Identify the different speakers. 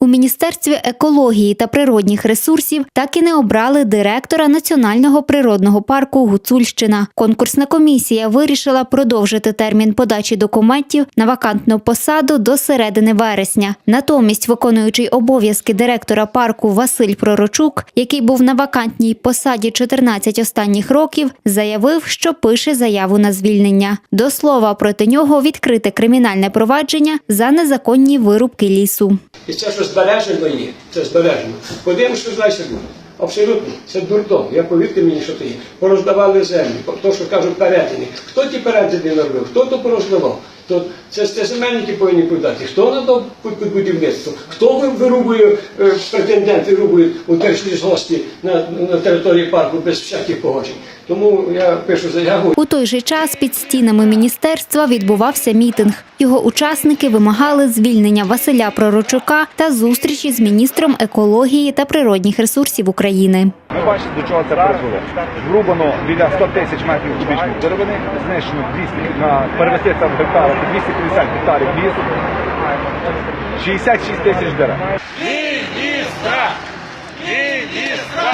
Speaker 1: У міністерстві екології та природних ресурсів так і не обрали директора національного природного парку Гуцульщина. Конкурсна комісія вирішила продовжити термін подачі документів на вакантну посаду до середини вересня. Натомість, виконуючий обов'язки директора парку Василь Пророчук, який був на вакантній посаді 14 останніх років, заявив, що пише заяву на звільнення. До слова, проти нього відкрите кримінальне провадження за незаконні вирубки лісу.
Speaker 2: І це що збережено є, це збережено. Подивимося, що далі буде. Абсолютно, це дурдом. Я повірте мені, що це є. Пороздавали землі, то, що кажуть, перетини. Хто ті перетини наробив, хто то пороздавав? То це, це земельники повинні подати. Хто надав під будівництво? Хто вирубує, е, претендент вирубує у держлісгості на, на території парку без всяких погоджень. Тому я пишу заяву
Speaker 1: У той же час під стінами міністерства відбувався мітинг. Його учасники вимагали звільнення Василя Пророчука та зустрічі з міністром екології та природних ресурсів України.
Speaker 3: Ми бачите, до чого це призвело. Врубано біля 100 тисяч метрів кубічних деревини, знищено 200, на, в гектарах, 250 гектарів лісу, 66 тисяч дерев.
Speaker 4: Міністра! Міністра!